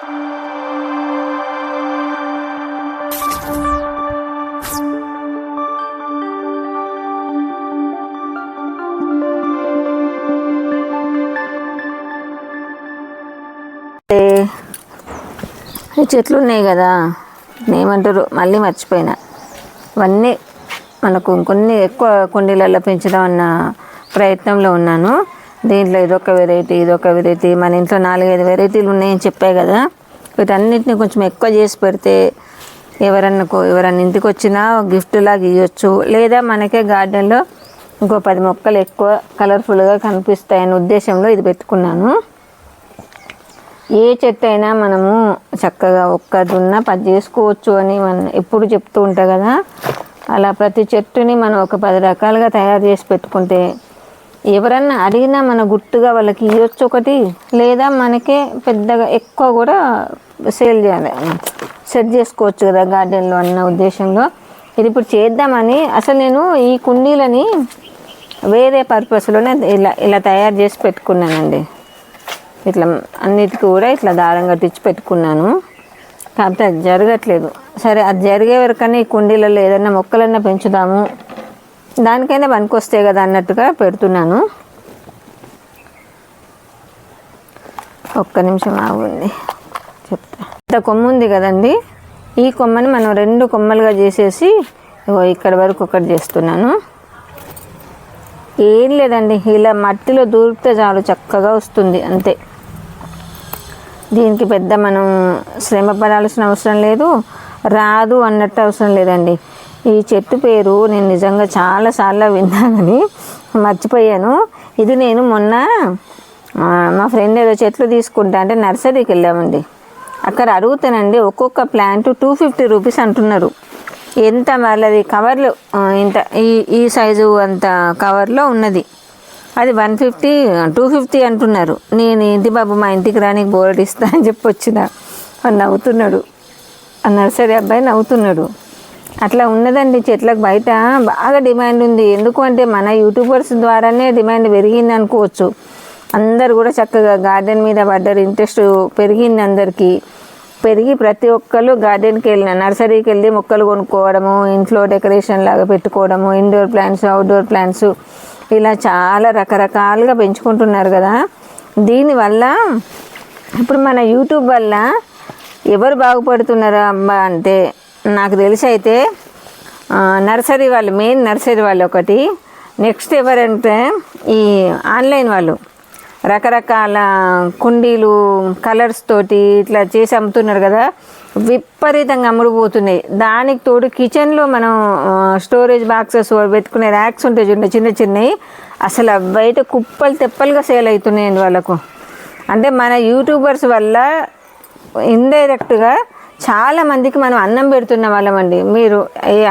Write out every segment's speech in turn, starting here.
చెట్లు ఉన్నాయి కదా ఏమంటారు? మళ్ళీ మర్చిపోయినా. ఇవన్నీ మనకు కొన్ని ఎక్కువ కుండీలలో పెంచుదాం అన్న ప్రయత్నంలో ఉన్నాను. దీంట్లో ఇదొక వెరైటీ ఇదొక వెరైటీ మన ఇంట్లో నాలుగైదు వెరైటీలు ఉన్నాయని చెప్పాయి కదా. వీటన్నిటిని కొంచెం ఎక్కువ చేసి పెడితే ఎవరన్నా కో- ఎవరన్నా ఇంటికి వచ్చినా గిఫ్ట్ లాగా ఇవ్వచ్చు లేదా మనకే గార్డెన్లో ఇంకో పది మొక్కలు ఎక్కువ కలర్ఫుల్గా కనిపిస్తాయనే ఉద్దేశంలో ఇది పెట్టుకున్నాను. ఏ చెట్టు అయినా మనము చక్కగా ఒక్కదున్నా పది చేసుకోవచ్చు అని మనం ఎప్పుడు చెప్తూ ఉంటా కదా. అలా ప్రతి చెట్టుని మనం ఒక పది రకాలుగా తయారు చేసి పెట్టుకుంటే ఎవరన్నా అడిగినా మన గుర్తుగా వాళ్ళకి ఇవ్వచ్చు ఒకటి లేదా మనకే పెద్దగా ఎక్కువ కూడా సేల్ చేయాలి. సెట్ చేసుకోవచ్చు కదా గార్డెన్లో అన్న ఉద్దేశంలో. ఇది ఇప్పుడు చేద్దామని అసలు నేను ఈ కుండీలని వేరే పర్పస్లోనే ఇలా ఇలా తయారు చేసి పెట్టుకున్నానండి. ఇట్లా అన్నిటికీ కూడా ఇట్లా దారం కట్టించి పెట్టుకున్నాను. కాకపోతే అది జరగట్లేదు. సరే అది జరిగే వరకనే ఈ కుండీలలో ఏదైనా మొక్కలన్నా పెంచుదాము. దానికైనా పనికొస్తాయి కదా అన్నట్టుగా పెడుతున్నాను. ఒక్క నిమిషం ఆగుంది చెప్తా. ఇంత కొమ్మ ఉంది కదండి. ఈ కొమ్మని మనం రెండు కొమ్మలుగా చేసేసి ఇక్కడ వరకు ఒకటి చేస్తున్నాను. ఏం లేదండి. ఇలా మట్టిలో దూరితే చాలు చక్కగా వస్తుంది. అంతే. దీనికి పెద్ద మనం శ్రమ పడాల్సిన అవసరం లేదు. రాదు అన్నట్టు అవసరం లేదండి. ఈ చెట్టు పేరు నేను నిజంగా చాలాసార్లు విన్నానని మర్చిపోయాను. ఇది నేను మొన్న మా ఫ్రెండ్ ఏదో చెట్లు తీసుకుంటా అంటే నర్సరీకి వెళ్ళామండి. అక్కడ అడుగుతానండి ఒక్కొక్క ప్లాంట్ టూ ఫిఫ్టీ రూపీస్ అంటున్నారు. ఎంత వాళ్ళది కవర్లు ఇంత ఈ ఈ సైజు అంత కవర్లో ఉన్నది. అది వన్ ఫిఫ్టీ టూ ఫిఫ్టీ అంటున్నారు. నేను ఏంటి బాబు మా ఇంటికి రానికి బోర్డు ఇస్తా అని చెప్పొచ్చిన? వాడు నవ్వుతున్నాడు. ఆ నర్సరీ అబ్బాయి నవ్వుతున్నాడు. అట్లా ఉన్నదండి చెట్లకు బయట బాగా డిమాండ్ ఉంది. ఎందుకు అంటే మన యూట్యూబర్స్ ద్వారానే డిమాండ్ పెరిగింది అనుకోవచ్చు. అందరు కూడా చక్కగా గార్డెన్ మీద పడ్డారు ఇంట్రెస్ట్ పెరిగింది అందరికీ. పెరిగి ప్రతి ఒక్కరు గార్డెన్కి వెళ్ళిన నర్సరీకి వెళ్ళి మొక్కలు కొనుక్కోవడము ఇంట్లో డెకరేషన్ లాగా పెట్టుకోవడము ఇండోర్ ప్లాంట్స్ అవుట్డోర్ ప్లాంట్స్ ఇలా చాలా రకరకాలుగా పెంచుకుంటున్నారు కదా. దీనివల్ల ఇప్పుడు మన యూట్యూబ్ వల్ల ఎవరు బాగుపడుతున్నారా అమ్మ అంటే నాకు తెలిసి అయితే నర్సరీ వాళ్ళు మెయిన్ నర్సరీ వాళ్ళు ఒకటి. నెక్స్ట్ ఎవరంటే ఈ ఆన్లైన్ వాళ్ళు. రకరకాల కుండీలు కలర్స్ తోటి ఇట్లా చేసి అమ్ముతున్నారు కదా. విపరీతంగా అమ్ముడుపోతున్నాయి. దానికి తోడు కిచెన్లో మనం స్టోరేజ్ బాక్సెస్ పెట్టుకునే ర్యాక్స్ ఉంటాయి చూడండి చిన్న చిన్నవి అసలు బయట కుప్పలు తెప్పలుగా సేల్ అవుతున్నాయండి వాళ్ళకు. అంటే మన యూట్యూబర్స్ వల్ల ఇండైరెక్ట్గా చాలా మందికి మనం అన్నం పెడుతున్న వాళ్ళమండి మీరు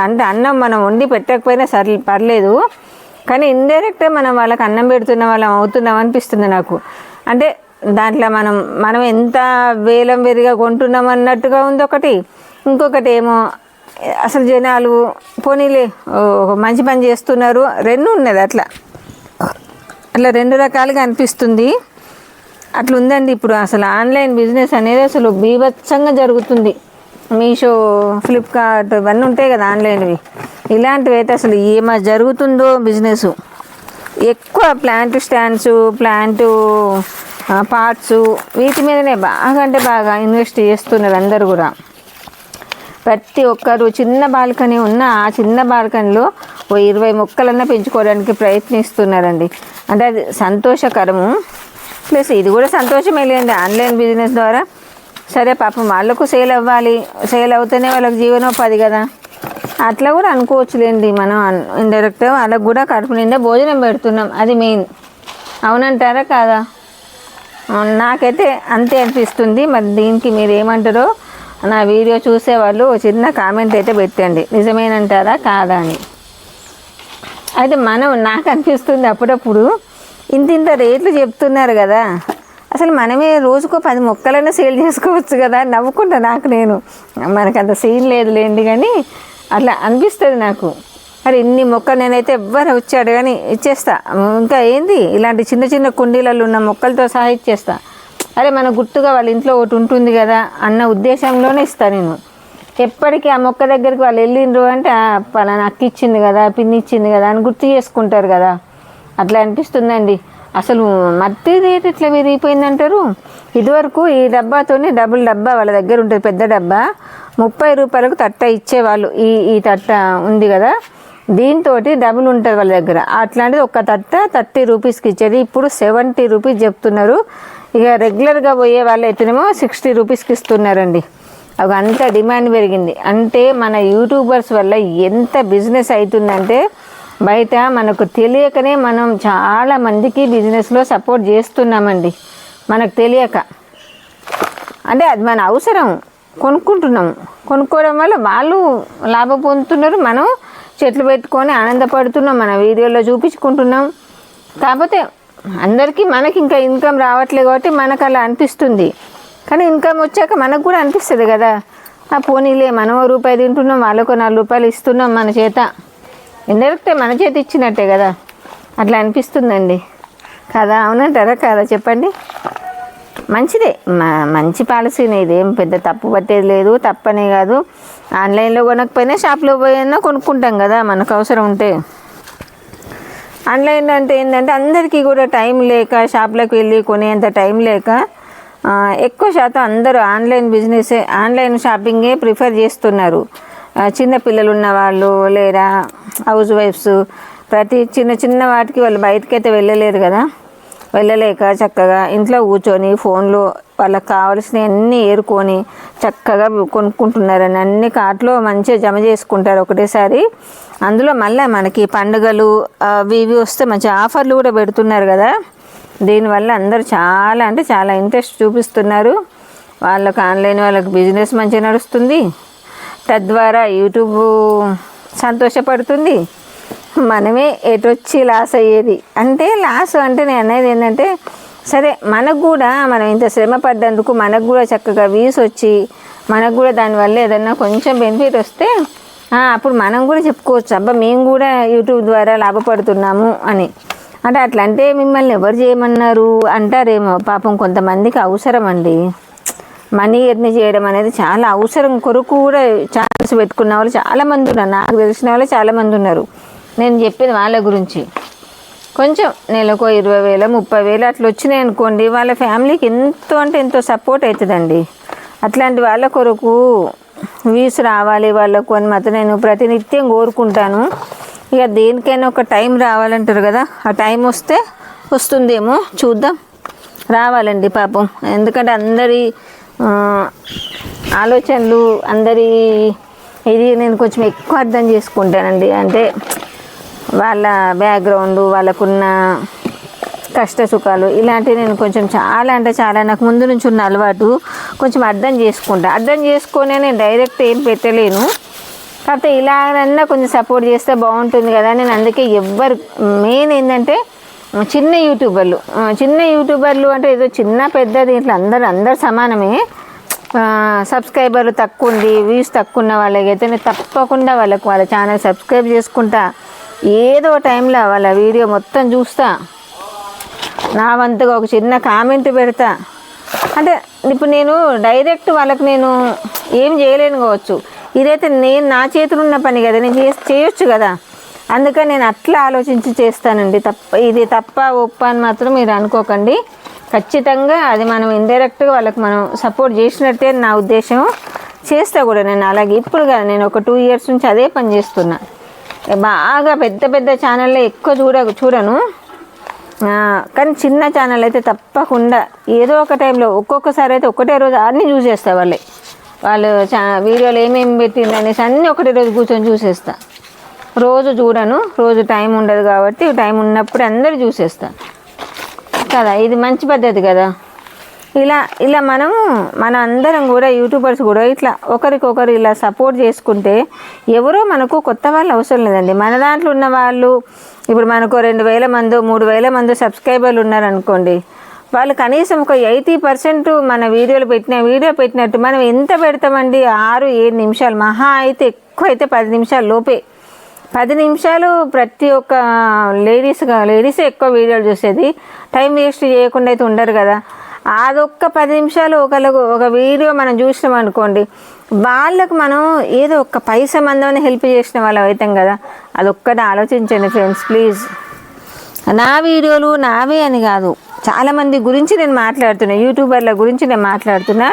అంటే అన్నం మనం వండి పెట్టకపోయినా సరే పర్లేదు. కానీ ఇండైరెక్ట్గా మనం వాళ్ళకి అన్నం పెడుతున్న వాళ్ళం అవుతున్నాం అనిపిస్తుంది నాకు. అంటే దాంట్లో మనం మనం ఎంత వేలం వెరిగా కొంటున్నాం అన్నట్టుగా ఉంది ఒకటి. ఇంకొకటి ఏమో అసలు జనాలు పోనీలే ఓ, మంచి పని చేస్తున్నారు. రెండు ఉన్నది అట్లా. అట్లా రెండు రకాలుగా అనిపిస్తుంది. అట్లా ఉందండి ఇప్పుడు అసలు ఆన్లైన్ బిజినెస్ అనేది అసలు బీభత్సంగా జరుగుతుంది. మీషో ఫ్లిప్కార్ట్ ఇవన్నీ ఉంటాయి కదా ఆన్లైన్వి. ఇలాంటివి అయితే అసలు ఏమ జరుగుతుందో బిజినెస్. ఎక్కువ ప్లాంట్ స్టాండ్స్ ప్లాంట్ పార్ట్స్ వీటి మీదనే బాగా అంటే బాగా ఇన్వెస్ట్ చేస్తున్నారు అందరు కూడా. ప్రతి ఒక్కరు చిన్న బాల్కనీ ఉన్న ఆ చిన్న బాల్కనీలో ఓ ఇరవై మొక్కలన్నా పెంచుకోవడానికి ప్రయత్నిస్తున్నారండి. అంటే అది సంతోషకరము. ప్లస్ ఇది కూడా సంతోషమే ఆన్లైన్ బిజినెస్ ద్వారా. సరే పాపం వాళ్ళకు సేల్ అవ్వాలి. సేల్ అవుతేనే వాళ్ళకి జీవనోపాధి కదా. అట్లా కూడా అనుకోవచ్చులేండి మనం ఇండైరెక్ట్గా వాళ్ళకు కూడా కడుపు నిండా భోజనం పెడుతున్నాం. అది మెయిన్. అవునంటారా కాదా? నాకైతే అంతే అనిపిస్తుంది. మరి దీనికి మీరు ఏమంటారో నా వీడియో చూసేవాళ్ళు చిన్న కామెంట్ అయితే పెట్టండి. నిజమేనంటారా కాదా అని. అయితే మనం నాకు అనిపిస్తుంది అప్పుడప్పుడు ఇంత ఇంత రేట్లు చెప్తున్నారు కదా. అసలు మనమే రోజుకో పది మొక్కలైనా సేల్ చేసుకోవచ్చు కదా నవ్వుకుంటా నాకు నేను. మనకు అంత సీన్ లేదులేండి కానీ అట్లా అనిపిస్తుంది నాకు. మరి ఇన్ని మొక్కలు నేనైతే ఎవ్వరు వచ్చాడు కానీ ఇచ్చేస్తా. ఇంకా ఏంది? ఇలాంటి చిన్న చిన్న కుండీలలో ఉన్న మొక్కలతో సహా ఇచ్చేస్తా. అరే మన గుర్తుగా వాళ్ళ ఇంట్లో ఒకటి ఉంటుంది కదా అన్న ఉద్దేశంలోనే ఇస్తాను నేను. ఎప్పటికీ ఆ మొక్క దగ్గరికి వాళ్ళు వెళ్ళిండ్రు అంటే పలానా అక్కిచ్చింది కదా పిన్ని ఇచ్చింది కదా అని గుర్తు చేసుకుంటారు కదా. అట్లా అనిపిస్తుందండి. అసలు మట్టి రేట్ ఇట్లా విరిగిపోయిందంటారు ఇదివరకు ఈ డబ్బాతోనే డబుల్ డబ్బా వాళ్ళ దగ్గర ఉంటుంది పెద్ద డబ్బా. ముప్పై రూపాయలకు తట్ట ఇచ్చేవాళ్ళు. ఈ ఈ తట్ట ఉంది కదా. దీంతో డబుల్ ఉంటుంది వాళ్ళ దగ్గర. అట్లాంటిది ఒక తట్ట థర్టీ రూపీస్కి ఇచ్చేది. ఇప్పుడు సెవెంటీ రూపీస్ చెప్తున్నారు. ఇక రెగ్యులర్గా పోయే వాళ్ళు అయితేనేమో సిక్స్టీ రూపీస్కి ఇస్తున్నారండి. అవి అంత డిమాండ్ పెరిగింది. అంటే మన యూట్యూబర్స్ వల్ల ఎంత బిజినెస్ అవుతుందంటే బయట మనకు తెలియకనే మనం చాలా మందికి బిజినెస్లో సపోర్ట్ చేస్తున్నామండి. మనకు తెలియక. అంటే అది మన అవసరం. కొనుక్కుంటున్నాము కొనుక్కోవడం వల్ల వాళ్ళు లాభం పొందుతున్నారు. మనం చెట్లు పెట్టుకొని ఆనందపడుతున్నాం. మన వీడియోలో చూపించుకుంటున్నాం. కాకపోతే అందరికీ మనకి ఇంకా ఇన్కమ్ రావట్లేదు కాబట్టి మనకు అలా అనిపిస్తుంది. కానీ ఇన్కమ్ వచ్చాక మనకు కూడా అనిపిస్తుంది కదా. ఆ పోనీలే మనం ఓ రూపాయి తింటున్నాం వాళ్ళకు నాలుగు రూపాయలు ఇస్తున్నాం మన చేత. ఇండైరెక్టే మన చేతి ఇచ్చినట్టే కదా. అట్లా అనిపిస్తుందండి. కదా అవునంటారా? కదా చెప్పండి. మంచిదే. మంచి పాలసీనే ఇదేం. పెద్ద తప్పు పట్టేది లేదు. తప్పనే కాదు. ఆన్లైన్లో కొనకపోయినా షాప్లో పోయినా కొనుక్కుంటాం కదా మనకు అవసరం ఉంటే. ఆన్లైన్ అంటే ఏంటంటే అందరికీ కూడా టైం లేక షాప్లకు వెళ్ళి కొనేంత టైం లేక ఎక్కువ శాతం అందరూ ఆన్లైన్ బిజినెస్ ఆన్లైన్ షాపింగే ప్రిఫర్ చేస్తున్నారు. చిన్న పిల్లలు ఉన్న వాళ్ళు లేదా హౌస్ వైఫ్స్ ప్రతి చిన్న చిన్న వాటికి వాళ్ళు బయటకైతే వెళ్ళలేరు కదా. వెళ్ళలేక చక్కగా ఇంట్లో కూర్చొని ఫోన్లో వాళ్ళకి కావాల్సినవి అన్నీ ఏరుకొని చక్కగా కొనుక్కుంటున్నారని అన్ని కార్ట్లో మంచిగా జమ చేసుకుంటారు ఒకటేసారి. అందులో మళ్ళీ మనకి పండుగలు అవి ఇవి వస్తే మంచి ఆఫర్లు కూడా పెడుతున్నారు కదా. దీనివల్ల అందరూ చాలా అంటే చాలా ఇంట్రెస్ట్ చూపిస్తున్నారు. వాళ్ళకి ఆన్లైన్ వాళ్ళకి బిజినెస్ మంచిగా నడుస్తుంది. తద్వారా యూట్యూబ్ సంతోషపడుతుంది. మనమే ఎటొచ్చి లాస్ అయ్యేది. అంటే లాస్ అంటే నేను అనేది ఏంటంటే సరే మనకు కూడా మనం ఇంత శ్రమ పడ్డందుకు మనకు కూడా చక్కగా వీస్ వచ్చి మనకు కూడా దానివల్ల ఏదన్నా కొంచెం బెనిఫిట్ వస్తే అప్పుడు మనం కూడా చెప్పుకోవచ్చు అబ్బా మేము కూడా యూట్యూబ్ ద్వారా లాభపడుతున్నాము అని. అంటే అట్లా అంటే మిమ్మల్ని ఎవరు చేయమన్నారు? అంటారేమో పాపం కొంతమందికి అవసరం అండి మనీ ఎర్న్ చేయడం అనేది చాలా అవసరం. కొరకు కూడా ఛాన్స్ పెట్టుకున్న వాళ్ళు చాలామంది ఉన్నారు. నాకు తెలిసిన వాళ్ళు చాలామంది ఉన్నారు. నేను చెప్పేది వాళ్ళ గురించి. కొంచెం నెలకు ఇరవై వేల ముప్పై వేలు అట్లా వచ్చినాయి అనుకోండి. వాళ్ళ ఫ్యామిలీకి ఎంతో అంటే ఎంతో సపోర్ట్ అవుతుందండి అట్లాంటి వాళ్ళ కొరకు వ్యూస్ రావాలి వాళ్ళకు అని మాత్రం నేను ప్రతినిత్యం కోరుకుంటాను. ఇక దేనికైనా ఒక టైం రావాలంటారు కదా. ఆ టైం వస్తే వస్తుందేమో చూద్దాం. రావాలండి పాపం. ఎందుకంటే అందరి ఆలోచనలు అందరి ఇది నేను కొంచెం ఎక్కువ అర్థం చేసుకుంటానండి. అంటే వాళ్ళ బ్యాక్గ్రౌండ్ వాళ్ళకున్న కష్ట సుఖాలు ఇలాంటివి నేను కొంచెం చాలా అంటే చాలా నాకు ముందు నుంచి ఉన్న అలవాటు కొంచెం అర్థం చేసుకుంటా. అర్థం చేసుకునే నేను డైరెక్ట్ ఏం పెట్టలేను. కాకపోతే ఇలాగన్నా కొంచెం సపోర్ట్ చేస్తే బాగుంటుంది కదా నేను అందుకే ఎవ్వరు మెయిన్ ఏంటంటే చిన్న యూట్యూబర్లు. చిన్న యూట్యూబర్లు అంటే ఏదో చిన్న పెద్ద దీంట్లో అందరు అందరు సమానమే. సబ్స్క్రైబర్లు తక్కువ ఉంది వ్యూస్ తక్కువ ఉన్న వాళ్ళకైతే నేను తప్పకుండా వాళ్ళకు వాళ్ళ ఛానల్ సబ్స్క్రైబ్ చేసుకుంటా. ఏదో టైంలో వాళ్ళ వీడియో మొత్తం చూస్తా. నా వంతుగా ఒక చిన్న కామెంట్ పెడతా. అంటే ఇప్పుడు నేను డైరెక్ట్ వాళ్ళకి నేను ఏం చేయలేను కావచ్చు. ఇదైతే నేను నా చేతులు ఉన్న పని కదా నేను చేసి చేయొచ్చు కదా. అందుకని నేను అట్లా ఆలోచించి చేస్తానండి. తప్ప ఇది తప్ప ఒప్ప అని మాత్రం మీరు అనుకోకండి. ఖచ్చితంగా అది మనం ఇండైరెక్ట్గా వాళ్ళకి మనం సపోర్ట్ చేసినట్టే నా ఉద్దేశం. చేస్తా కూడా నేను. అలాగే ఇప్పుడు కదా నేను ఒక టూ ఇయర్స్ నుంచి అదే పని చేస్తున్నా. బాగా పెద్ద పెద్ద ఛానల్లో ఎక్కువ చూడ చూడను. కానీ చిన్న ఛానల్ అయితే తప్పకుండా. ఏదో ఒక టైంలో ఒక్కొక్కసారి అయితే ఒకటే రోజు అన్నీ చూసేస్తా వాళ్ళే. వాళ్ళు చా వీడియోలు ఏమేమి పెట్టింది అనేసి అన్నీ ఒకటే రోజు కూర్చొని చూసేస్తా రోజు చూడను రోజు టైం ఉండదు కాబట్టి టైం ఉన్నప్పుడు అందరు చూసేస్తాను కదా ఇది మంచి పద్ధతి కదా. ఇలా ఇలా మనము మన అందరం కూడా యూట్యూబర్స్ కూడా ఇట్లా ఒకరికొకరు ఇలా సపోర్ట్ చేసుకుంటే ఎవరో మనకు కొత్త వాళ్ళు అవసరం లేదండి. మన దాంట్లో ఉన్న వాళ్ళు ఇప్పుడు మనకు రెండు వేల మంది మూడు వేల మంది సబ్స్క్రైబర్లు ఉన్నారనుకోండి వాళ్ళు కనీసం ఒక ఎయిటీ పర్సెంట్ మన వీడియోలు పెట్టిన వీడియో పెట్టినట్టు మనం ఎంత పెడతామండి? ఆరు ఏడు నిమిషాలు మహా అయితే ఎక్కువ అయితే పది నిమిషాల లోపే. పది నిమిషాలు ప్రతి ఒక్క లేడీస్ లేడీసే ఎక్కువ వీడియోలు చూసేది. టైం వేస్ట్ చేయకుండా అయితే ఉండరు కదా. అదొక్క పది నిమిషాలు ఒకళ్ళకు ఒక వీడియో మనం చూసినాం అనుకోండి వాళ్ళకు మనం ఏదో ఒక్క పైసా మందమని హెల్ప్ చేసిన వాళ్ళం అవుతాం కదా. అదొక్కటి ఆలోచించండి ఫ్రెండ్స్ ప్లీజ్. నా వీడియోలు నావే అని కాదు. చాలామంది గురించి నేను మాట్లాడుతున్నా యూట్యూబర్ల గురించి నేను మాట్లాడుతున్నా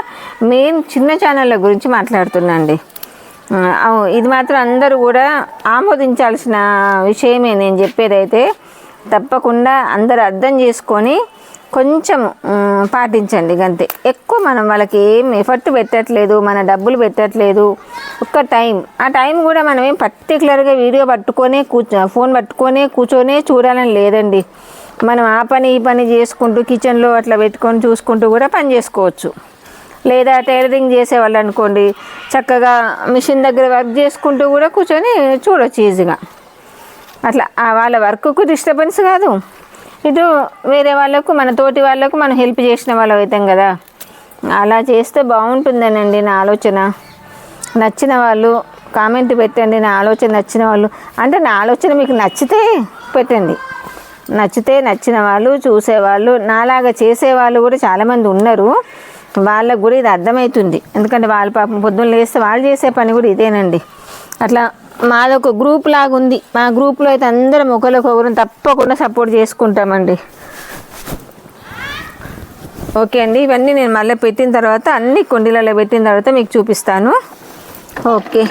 మెయిన్ చిన్న ఛానళ్ళ గురించి మాట్లాడుతున్నా అండి. ఇది మాత్రం అందరూ కూడా ఆమోదించాల్సిన విషయమే నేను చెప్పేదైతే తప్పకుండా అందరు అర్థం చేసుకొని కొంచెం పాటించండి అంతే ఎక్కువ మనం వాళ్ళకి ఏం ఎఫర్ట్ పెట్టట్లేదు మన డబ్బులు పెట్టట్లేదు ఒక్క టైం. ఆ టైం కూడా మనం ఏం పర్టికులర్గా వీడియో పట్టుకొనే కూర్చో ఫోన్ పట్టుకొనే కూర్చొనే చూడాలని లేదండి. మనం ఆ పని ఈ పని చేసుకుంటూ కిచెన్లో అట్లా పెట్టుకొని చూసుకుంటూ కూడా పని చేసుకోవచ్చు. లేదా టైలరింగ్ చేసేవాళ్ళు అనుకోండి చక్కగా మిషన్ దగ్గర వర్క్ చేసుకుంటూ కూడా కూర్చొని చూడొచ్చు ఈజీగా. అట్లా వాళ్ళ వర్క్కు డిస్టర్బెన్స్ కాదు. ఇటు వేరే వాళ్ళకు మన తోటి వాళ్ళకు మనం హెల్ప్ చేసిన వాళ్ళు అవుతాం కదా. అలా చేస్తే బాగుంటుందనండి నా ఆలోచన. నచ్చిన వాళ్ళు కామెంట్ పెట్టండి నా ఆలోచన నచ్చిన వాళ్ళు. అంటే నా ఆలోచన మీకు నచ్చితే పెట్టండి. నచ్చితే నచ్చిన వాళ్ళు చూసేవాళ్ళు నాలాగా చేసేవాళ్ళు కూడా చాలామంది ఉన్నారు. వాళ్ళకు కూడా ఇది అర్థమవుతుంది ఎందుకంటే వాళ్ళ పాపం పొద్దున్న లేస్తే వాళ్ళు చేసే పని కూడా ఇదేనండి. అట్లా మాదొక గ్రూప్ లాగా ఉంది. మా గ్రూప్లో అయితే అందరం ఒకరికొకరు తప్పకుండా సపోర్ట్ చేసుకుంటామండి. ఓకే అండి. ఇవన్నీ నేను మళ్ళీ పెట్టిన తర్వాత అన్ని కుండీలలో పెట్టిన తర్వాత మీకు చూపిస్తాను. ఓకే.